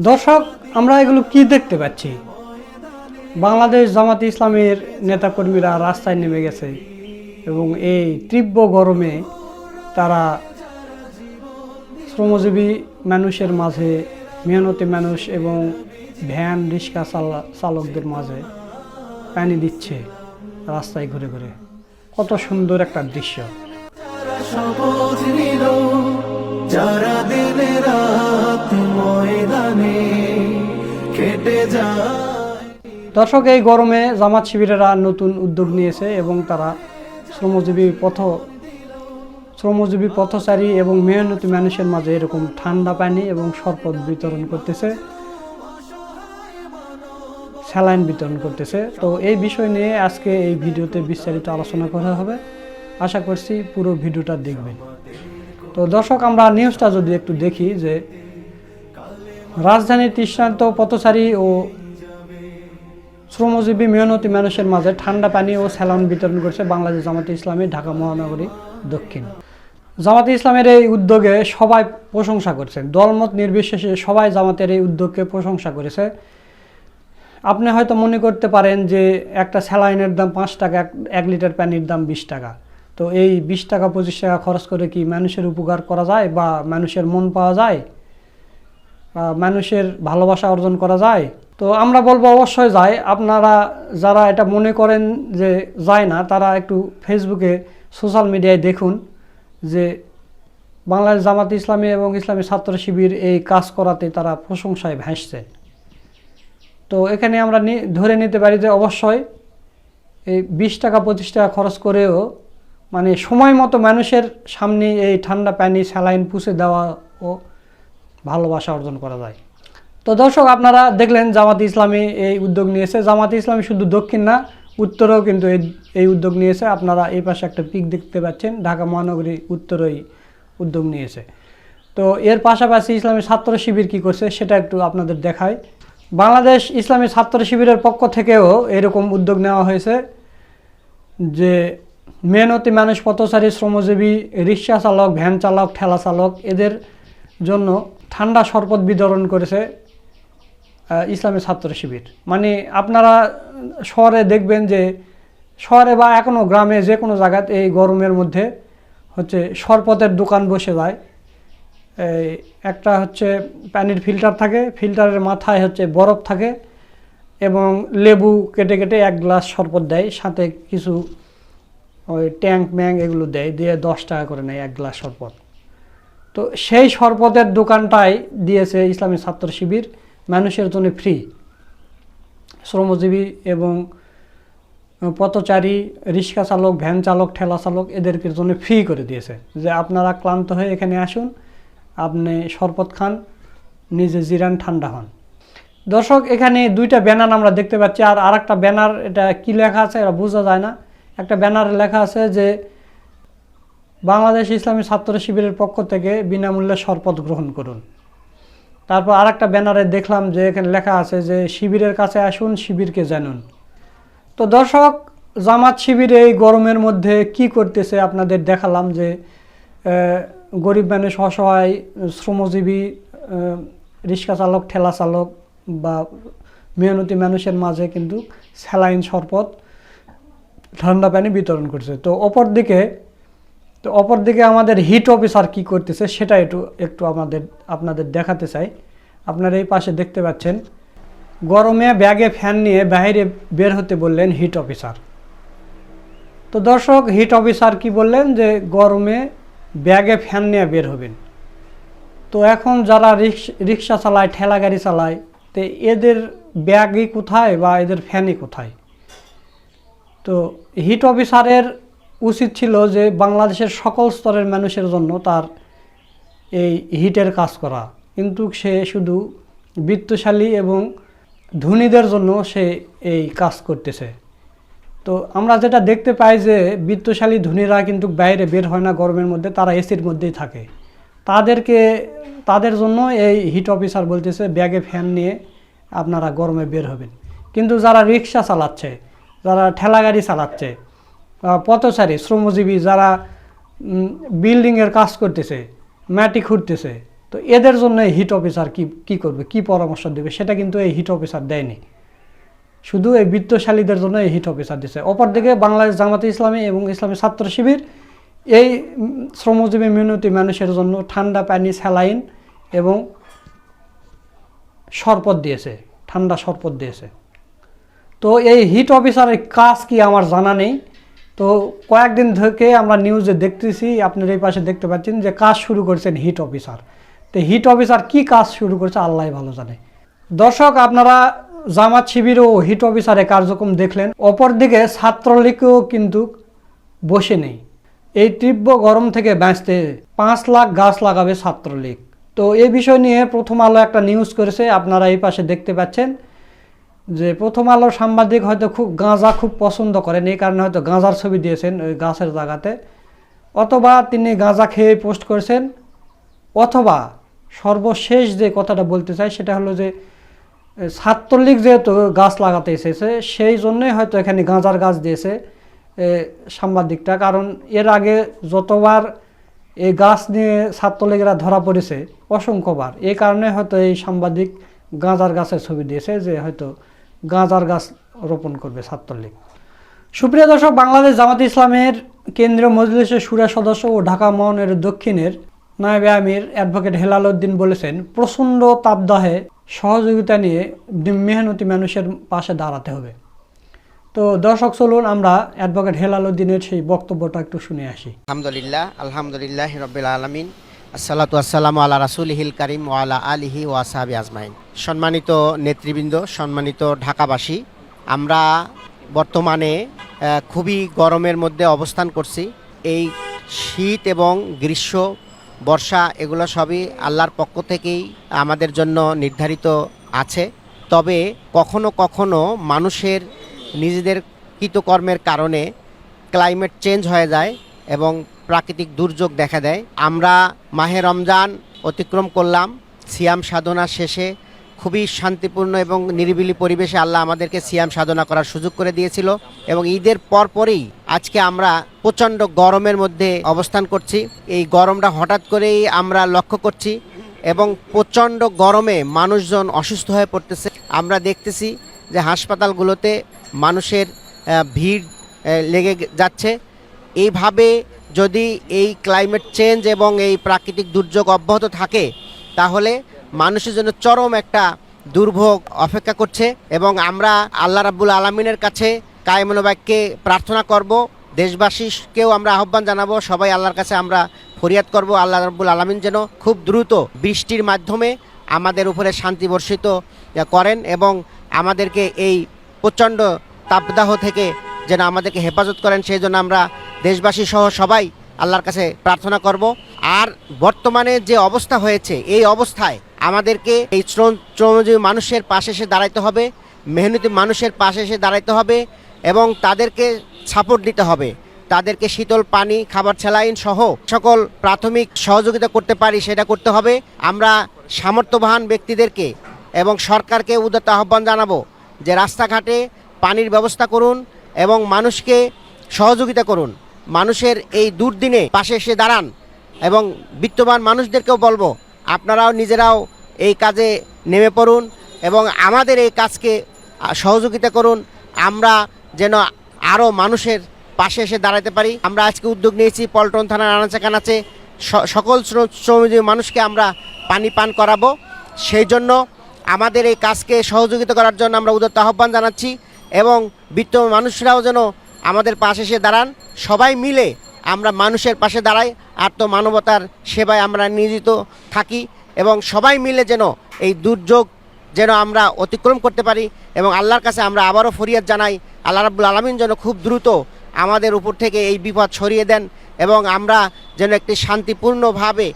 দর্শক, আমরা এগুলো কি দেখতে পাচ্ছি? বাংলাদেশ জামাত ইসলামের নেতাকর্মীরা রাস্তায় নেমে গেছে এবং এই তীব্র গরমে তারা শ্রমজীবী মানুষের মাঝে, মেহনতি মানুষ এবং ভ্যান, রিক্সা চালা- চালকদের মাঝে পানি দিচ্ছে রাস্তায় ঘুরে ঘুরে। কত সুন্দর একটা দৃশ্য। যারা দিনে রাত ময়দানে কেটে যায়। দর্শক, এই গরমে জামাত শিবিরেরা নতুন উদ্যোগ নিয়েছে এবং তারা শ্রমজীবী পথ শ্রমজীবী পথচারী এবং মেহনতি মানুষের মাঝে এরকম ঠান্ডা পানি এবং শরবত বিতরণ করতেছে। স্যালাইন বিতরণ করতেছে। তো এই বিষয় নিয়ে আজকে এই ভিডিওতে বিস্তারিত আলোচনা করা হবে। আশা করছি পুরো ভিডিওটা দেখবেন। তো দর্শক, আমরা নিউজটা যদি একটু দেখি যে রাজধানীর তৃষ্ণান্ত পথচারী ও শ্রমজীবী মেহনতি মানুষের মাঝে ঠান্ডা পানি ও স্যালান বিতরণ করছে বাংলাদেশ জামাতে ইসলামী, ঢাকা মহানগরী, দক্ষিণ। জামাতে ইসলামের এই উদ্যোগে সবাই প্রশংসা করছেন। দলমত নির্বিশেষে সবাই জামাতের এই উদ্যোগকে প্রশংসা করেছে। আপনি হয়তো মনে করতে পারেন যে একটা স্যালাইনের দাম পাঁচ টাকা, এক- লিটার পানির দাম বিশ টাকা। তো এই বিশ টাকা, পঁচিশ টাকা খরচ করে কি মানুষের উপকার করা যায় বা মানুষের মন পাওয়া যায়? মানুষের ভালোবাসা অর্জন করা যায়? তো আমরা বলব অবশ্যই যায়। আপনারা যারা এটা মনে করেন যে যায় না, তারা একটু ফেসবুকে সোশ্যাল মিডিয়ায় দেখুন যে বাংলাদেশ জামাত ইসলামী এবং ইসলামী ছাত্র শিবির এই কাজ করাতে তারা প্রশংসায় ভাসছে। তো এখানে আমরা ধরে নিতে পারি যে অবশ্যই এই বিশ টাকা, পঁচিশ টাকা খরচ করেও মানে সময় মতো মানুষের সামনে এই ঠান্ডা পানি, স্যালাইন পুষে দেওয়া ও ভালোবাসা অর্জন করা যায়। তো দর্শক, আপনারা দেখলেন জামাত ইসলামী এই উদ্যোগ নিয়েছে। জামাত ইসলামী শুধু দক্ষিণ না, উত্তরেও কিন্তু এই এই উদ্যোগ নিয়েছে। আপনারা এই পাশে একটা পিক দেখতে পাচ্ছেন। ঢাকা মহানগরী উত্তরেই উদ্যোগ নিয়েছে। তো এর পাশাপাশি ইসলামী ছাত্র শিবির কি করছে সেটা একটু আপনাদের দেখায় বাংলাদেশ ইসলামী ছাত্র শিবিরের পক্ষ থেকেও এরকম উদ্যোগ নেওয়া হয়েছে যে মেহনতি মানুষ, পথচারী, শ্রমজীবী, রিক্সা চালক, ভ্যান চালক, ঠেলা চালক, এদের জন্য ঠান্ডা শরবত বিতরণ করেছে ইসলামী ছাত্র শিবির। মানে আপনারা শহরে দেখবেন যে, শহরে বা এখনও গ্রামে যে কোনো জায়গায় এই গরমের মধ্যে হচ্ছে শরপতের দোকান বসে যায়। এই একটা হচ্ছে পানির ফিল্টার থাকে, ফিল্টারের মাথায় হচ্ছে বরফ থাকে এবং লেবু কেটে কেটে এক গ্লাস শরবত দেয়, সাথে কিছু ওই ট্যাঙ্ক ম্যাং এগুলো দেয়, দিয়ে দশ টাকা করে নেয় এক গ্লাস শরবত। তো সেই শরবতের দোকানটাই দিয়েছে ইসলামী ছাত্র শিবির, মানুষের জন্য ফ্রি শ্রমজীবী এবং পথচারী, রিক্সা চালক, ভ্যান চালক, ঠেলা চালক এদেরকে জন্য ফ্রি করে দিয়েছে। যে আপনারা ক্লান্ত হয়ে এখানে আসুন, আপনি শরবত খান, নিজে জিরান ঠান্ডা হন। দর্শক, এখানে দুইটা ব্যানার আমরা দেখতে পাচ্ছি, আর আরেকটা ব্যানার, এটা কি লেখা আছে, এটা বোঝা যায় না। একটা ব্যানারে লেখা আছে যে, বাংলাদেশ ইসলামী ছাত্র শিবিরের পক্ষ থেকে বিনামূল্যে শরবত গ্রহণ করুন। তারপর আর একটা ব্যানারে দেখলাম যে এখানে লেখা আছে যে, শিবিরের কাছে আসুন, শিবিরকে জানুন। তো দর্শক, জামাত শিবির এই গরমের মধ্যে কি করতেছে আপনাদের দেখালাম যে গরিব মানুষ, অসহায়, শ্রমজীবী রিক্সা চালক, ঠেলা চালক বা মেহনতি মানুষের মাঝে কিন্তু স্যালাইন শরবত ঠান্ডা পানি বিতরণ করছে। তো অপর দিকে তো অপর দিকে আমাদের হিট অফিসার কি করতেছে সেটা একটু একটু আমাদের, আপনাদের দেখাতে চাই। আপনারা এই পাশে দেখতে পাচ্ছেন, গরমে ব্যাগে ফ্যান নিয়ে বাইরে বের হতে বললেন হিট অফিসার তো দর্শক হিট অফিসার কি বললেন যে, গরমে ব্যাগে ফ্যান নিয়ে বের হবেন। তো এখন যারা রিক্স- রিক্সা চালায়, ঠেলা গাড়ি চালায়, তো এদের ব্যাগই কোথায় বা এদের ফ্যানই কোথায়? তো হিট অফিসারের উচিত ছিল যে বাংলাদেশের সকল স্তরের মানুষের জন্য তার এই হিটের কাজ করা। কিন্তু সে শুধু বিত্তশালী এবং ধনীদের জন্য সে এই কাজ করতেছে। তো আমরা যেটা দেখতে পাই যে বিত্তশালী ধনীরা কিন্তু বাইরে বের হয় না গরমের মধ্যে, তারা এসির মধ্যেই থাকে। তাদেরকে, তাদের জন্য এই হিট অফিসার বলতেছে, ব্যাগে ফ্যান নিয়ে আপনারা গরমে বের হবেন। কিন্তু যারা রিক্সা চালাচ্ছে যারা ঠেলা গাড়ি চালাচ্ছে পথচারী, শ্রমজীবী যারা বিল্ডিংয়ের কাজ করতেছে মাটি খুঁড়তেছে, তো এদের জন্য এই হিট অফিসার কি কি করবে, কি পরামর্শ দেবে? সেটা কিন্তু এই হিট অফিসার দেয়নি। শুধু এই বিত্তশালীদের জন্য এই হিট অফিসার দিছে। অপরদিকে বাংলাদেশ জামাতে ইসলামী এবং ইসলামী ছাত্র শিবির, এই শ্রমজীবী মিনতি মানুষের জন্য ঠান্ডা পানি, স্যালাইন এবং শরবত দিয়েছে, ঠান্ডা শরবত দিয়েছে। তো এই হিট অফিসারের কাজ কি আমার জানা নেই। তো কয়েকদিন থেকে আমরা নিউজে দেখতেছি, আপনার এই পাশে দেখতে পাচ্ছেন যে কাজ শুরু করেছেন হিট অফিসার। তো হিট অফিসার কি কাজ শুরু করেছে আল্লাহ ভালো জানে। দর্শক, আপনারা জামাত শিবির ও হিট অফিসারের কার্যক্রম দেখলেন। অপরদিকে ছাত্রলীগও কিন্তু বসে নেই। এই তীব্র গরম থেকে বাঁচতে পাঁচ লাখ গাছ লাগাবে ছাত্রলীগ। তো এই বিষয় নিয়ে প্রথম আলো একটা নিউজ করেছে, আপনারা এই পাশে দেখতে পাচ্ছেন। যে প্রথম আলোর সাংবাদিক হয়তো খুব গাঁজা খুব পছন্দ করেন, এই কারণে হয়তো গাঁজার ছবি দিয়েছেন ওই গাছের জায়গাতে। অথবা তিনি গাঁজা খেয়ে পোস্ট করেছেন, অথবা সর্বশেষ যে কথাটা বলতে চাই সেটা হলো যে, ছাত্রলীগ যেহেতু গাছ লাগাতে এসেছে, সেই জন্যই হয়তো এখানে গাঁজার গাছ দিয়েছে সাংবাদিকটা। কারণ এর আগে যতবার এই গাছ নিয়ে ছাত্রলীগেরা ধরা পড়েছে, অসংখ্যবার। এই কারণে হয়তো এই সাংবাদিক গাঁজার গাছের ছবি দিয়েছে যে হয়তো গাঁজার গাছ রোপণ করবে ছাত্রলীগ। সুপ্রিয় দর্শক, বাংলাদেশ জামাত ইসলামের কেন্দ্রীয় মজলিসের সুরা সদস্য ও ঢাকা মহানগরের দক্ষিণের নায়েবে আমির অ্যাডভোকেট হেলাল উদ্দিন বলেছেন, প্রচণ্ড তাপদাহে সহযোগিতা নিয়ে মেহনতি মানুষের পাশে দাঁড়াতে হবে। তো দর্শক, চলুন আমরা অ্যাডভোকেট হেলাল উদ্দিনের সেই বক্তব্যটা একটু শুনে আসি। আলহামদুলিল্লাহ আলহামদুলিল্লাহ রবিল আলমিন। আসসালামু আল্লাহ রাসুল হিল করিম ওয়ালা আলিহি ওয়াসাহাবি আজমাইন। সম্মানিত নেতৃবৃন্দ, সম্মানিত ঢাকাবাসী, আমরা বর্তমানে খুবই গরমের মধ্যে অবস্থান করছি। এই শীত এবং গ্রীষ্ম, বর্ষা এগুলো সবই আল্লাহর পক্ষ থেকেই আমাদের জন্য নির্ধারিত আছে। তবে কখনো কখনো মানুষের নিজেদের কৃতকর্মের কারণে ক্লাইমেট চেঞ্জ হয়ে যায় এবং প্রাকৃতিক দুর্যোগ দেখা দেয়। আমরা মাহে রমজান অতিক্রম করলাম, সিয়াম সাধনা শেষে খুবই শান্তিপূর্ণ এবং নিরিবিলি পরিবেশে আল্লাহ আমাদেরকে সিয়াম সাধনা করার সুযোগ করে দিয়েছিল এবং ঈদের পরপরই আজকে আমরা প্রচণ্ড গরমের মধ্যে অবস্থান করছি। এই গরমটা হঠাৎ করেই আমরা লক্ষ্য করছি এবং প্রচণ্ড গরমে মানুষজন অসুস্থ হয়ে পড়তেছে। আমরা দেখতেছি যে হাসপাতালগুলোতে মানুষের ভিড় লেগে যাচ্ছে। এইভাবে যদি এই ক্লাইমেট চেঞ্জ এবং এই প্রাকৃতিক দুর্যোগ অব্যাহত থাকে, তাহলে মানুষের জন্য চরম একটা দুর্ভোগ অপেক্ষা করছে এবং আমরা আল্লাহ রাব্বুল আলমিনের কাছে কায়মনোবাক্যে প্রার্থনা করব, দেশবাসীকেও আমরা আহ্বান জানাব, সবাই আল্লাহর কাছে আমরা ফরিয়াদ করব, আল্লাহ রাব্বুল আলমিন যেন খুব দ্রুত বৃষ্টির মাধ্যমে আমাদের উপরে শান্তি বর্ষিত করেন এবং আমাদেরকে এই প্রচণ্ড তাপদাহ থেকে যেন আমাদেরকে হেফাজত করেন, সেই জন্য আমরা দেশবাসী সহ সবাই আল্লাহর কাছে প্রার্থনা করব। আর বর্তমানে যে অবস্থা হয়েছে, এই অবস্থায় আমাদেরকে এই শ্রম, শ্রমজীবী মানুষের পাশে এসে দাঁড়াইতে হবে, মেহনতি মানুষের পাশে এসে দাঁড়াইতে হবে এবং তাদেরকে সাপোর্ট দিতে হবে। তাদেরকে শীতল পানি, খাবার স্যালাইন সহ সকল প্রাথমিক সহযোগিতা করতে পারি, সেটা করতে হবে। আমরা সামর্থ্যবান ব্যক্তিদেরকে এবং সরকারকে উদাত্ত আহ্বান জানাব যে রাস্তাঘাটে পানির ব্যবস্থা করুন এবং মানুষকে সহযোগিতা করুন। মানুষের এই দুর্দিনে পাশে এসে দাঁড়ান এবং বিত্তবান মানুষদেরকেও বলব, আপনারাও নিজেরাও এই কাজে নেমে পড়ুন এবং আমাদের এই কাজকে সহযোগিতা করুন। আমরা যেন আরও মানুষের পাশে এসে দাঁড়াতে পারি। আমরা আজকে উদ্যোগ নিয়েছি পল্টন থানার আনাচে কানাচে। সকল শ্রম- শ্রমজীবী মানুষকে আমরা পানি পান করাবো। সেই জন্য আমাদের এই কাজকে সহযোগিতা করার জন্য আমরা উদত্ত আহ্বান জানাচ্ছি। এবং বিত্ত মানুষরাও যেন আমাদের পাশে এসে দাঁড়ান। সবাই মিলে আমরা মানুষের পাশে দাঁড়াই আত্ম মানবতার সেবায় আমরা নিয়োজিত থাকি এবং সবাই মিলে যেন এই দুর্যোগ যেন আমরা অতিক্রম করতে পারি এবং আল্লাহর কাছে আমরা আবারও ফরিয়াদ জানাই। আল্লাহ রাব্বুল আলমিন যেন খুব দ্রুত আমাদের উপর থেকে এই বিপদ সরিয়ে দেন এবং আমরা যেন একটি শান্তিপূর্ণভাবে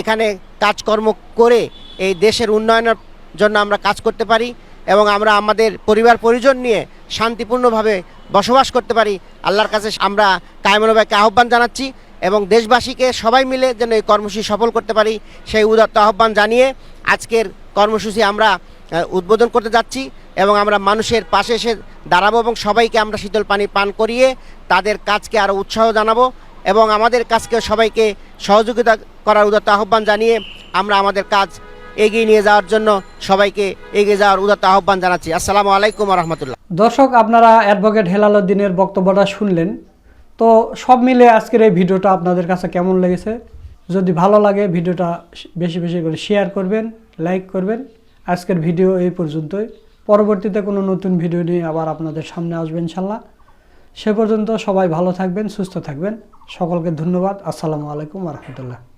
এখানে কাজকর্ম করে এই দেশের উন্নয়নের জন্য আমরা কাজ করতে পারি। এবং আমরা আমাদের পরিবার, পরিজন নিয়ে শান্তিপূর্ণভাবে বসবাস করতে পারি। আল্লাহর কাছে আমরা কায়মনোবাইকে আহ্বান জানাচ্ছি এবং দেশবাসীকে সবাই মিলে যেন এই কর্মসূচি সফল করতে পারি সেই উদাত্ত আহ্বান জানিয়ে আজকের কর্মসূচি আমরা উদ্বোধন করতে যাচ্ছি এবং আমরা মানুষের পাশে এসে দাঁড়াবো এবং সবাইকে আমরা শীতল পানি পান করিয়ে তাদের কাজকে আরও উৎসাহ জানাব এবং আমাদের কাজকে সবাইকে সহযোগিতা করার উদাত্ত আহ্বান জানিয়ে আমরা আমাদের কাজ এগিয়ে নিয়ে যাওয়ার জন্য সবাইকে এগিয়ে যাওয়ার উদাত্ত আহ্বান জানাচ্ছি। আসসালামু আলাইকুম রহমতুল্লাহ। দর্শক, আপনারা অ্যাডভোকেট হেলাল উদ্দিনের বক্তব্যটা শুনলেন। তো সব মিলে আজকের এই ভিডিওটা আপনাদের কাছে কেমন লেগেছে? যদি ভালো লাগে ভিডিওটা বেশি বেশি করে শেয়ার করবেন লাইক করবেন। আজকের ভিডিও এই পর্যন্তই। পরবর্তীতে কোনো নতুন ভিডিও নিয়ে আবার আপনাদের সামনে আসবেন ইনশাল্লাহ। সে পর্যন্ত সবাই ভালো থাকবেন, সুস্থ থাকবেন। সকলকে ধন্যবাদ। আসসালামু আলাইকুম রহমতুল্লাহ।